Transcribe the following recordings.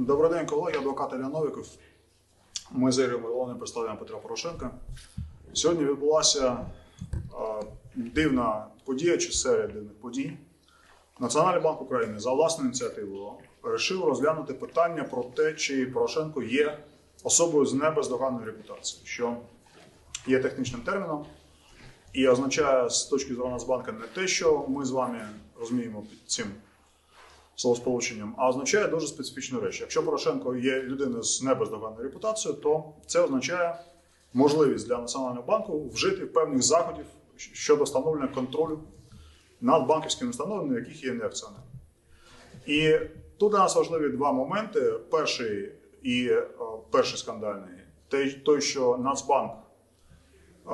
Добрий день, колеги, адвокат Ілля Новіков. Ми з Ігорем Головним представляємо Петра Порошенка. Сьогодні відбулася е, дивна подія чи серія дивних подій. Національний банк України за власною ініціативою вирішив розглянути питання про те, чи Порошенко є особою з небездоганною репутацією, що є технічним терміном і означає з точки зору Нацбанка не те, що ми з вами розуміємо під цим словосполученням, а означає дуже специфічну річ. Якщо Порошенко є людиною з небездоганною репутацією, то це означає можливість для Національного банку вжити певних заходів щодо встановлення контролю над банківськими установами, яких є неакціонер. І тут для нас важливі два моменти. Перший і е, перший скандальний той, той, що Нацбанк е,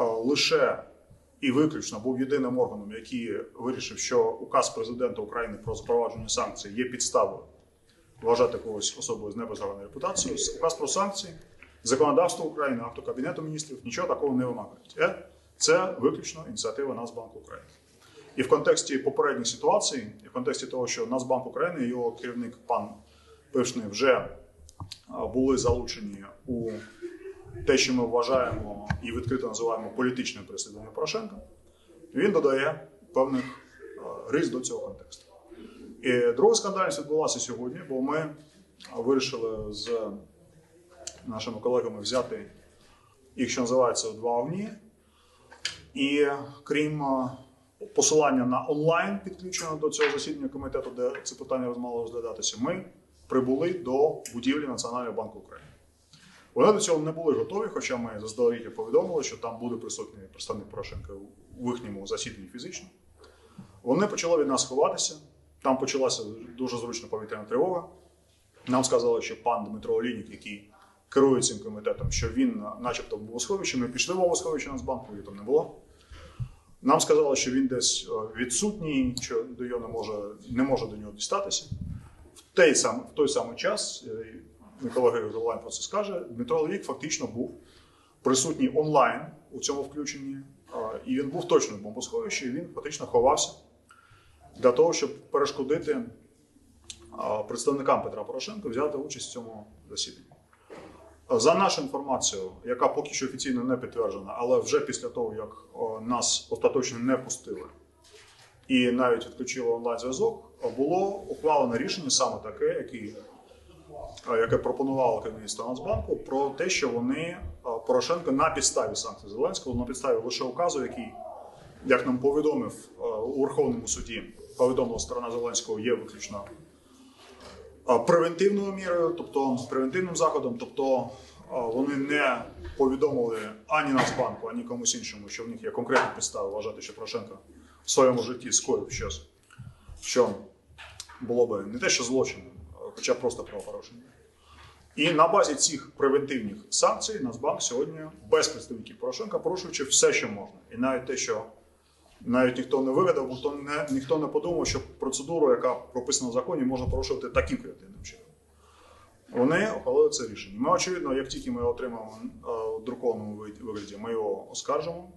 лише і виключно був єдиним органом, який вирішив, що указ президента України про запровадження санкцій є підставою вважати когось особою з небезгараною репутацією. Указ про санкції, законодавство України, акту Кабінету міністрів нічого такого не вимагають. Е, Це виключно ініціатива Нацбанку України. І в контексті попередніх ситуацій, і в контексті того, що Нацбанк України і його керівник пан Пишний вже були залучені у те, що ми вважаємо і відкрито називаємо політичним переслідуванням Порошенка, він додає певних рис до цього контексту. І друга скандальність відбулася сьогодні, бо ми вирішили з нашими колегами взяти їх, що називається, два огні. І крім посилання на онлайн підключено до цього засідання комітету, де це питання мало розглядатися, ми прибули до будівлі Національного банку України. Вони до цього не були готові, хоча ми заздалегідь повідомили, що там буде присутній представник Порошенка у їхньому засіданні фізично. Вони почали від нас ховатися. Там почалася дуже зручна повітряна тривога. Нам сказали, що пан Дмитро Олійник, який керує цим комітетом, що він, начебто, в Богосховищі. Ми пішли в Богосховище Нацбанку, його там не було. Нам сказали, що він десь е, відсутній, що до його не може, не може до нього дістатися. В той, сам, в той самий час, колега Ігор онлайн про це скаже, Дмитро Левік фактично був присутній онлайн у цьому включенні, і він був точно в бомбосховищі, і він фактично ховався для того, щоб перешкодити представникам Петра Порошенка взяти участь в цьому засіданні. За нашу інформацію, яка поки що офіційно не підтверджена, але вже після того, як нас остаточно не пустили і навіть відключили онлайн-зв'язок, було ухвалене рішення саме таке, яке, яке пропонувало керівництво Нацбанку, про те, що вони Порошенко на підставі санкцій Зеленського, на підставі лише указу, який, як нам повідомив у Верховному суді, повідомила сторона Зеленського, є виключно превентивною мірою, тобто превентивним заходом, тобто вони не повідомили ані Нацбанку, ані комусь іншому, що в них є конкретні підстави вважати, що Порошенко в своєму житті скоїв щось, що було би не те, що злочином, хоча просто правопорушення. І на базі цих превентивних санкцій Нацбанк сьогодні без представників Порошенка порушуючи все, що можна, і навіть те, що навіть ніхто не вигадав, бо не, ніхто не подумав, що процедуру, яка прописана в законі, можна порушувати таким креативним чином. Вони ухвалили це рішення. Ми, очевидно, як тільки ми отримаємо е, у друкованому вигляді, ми його оскаржимо.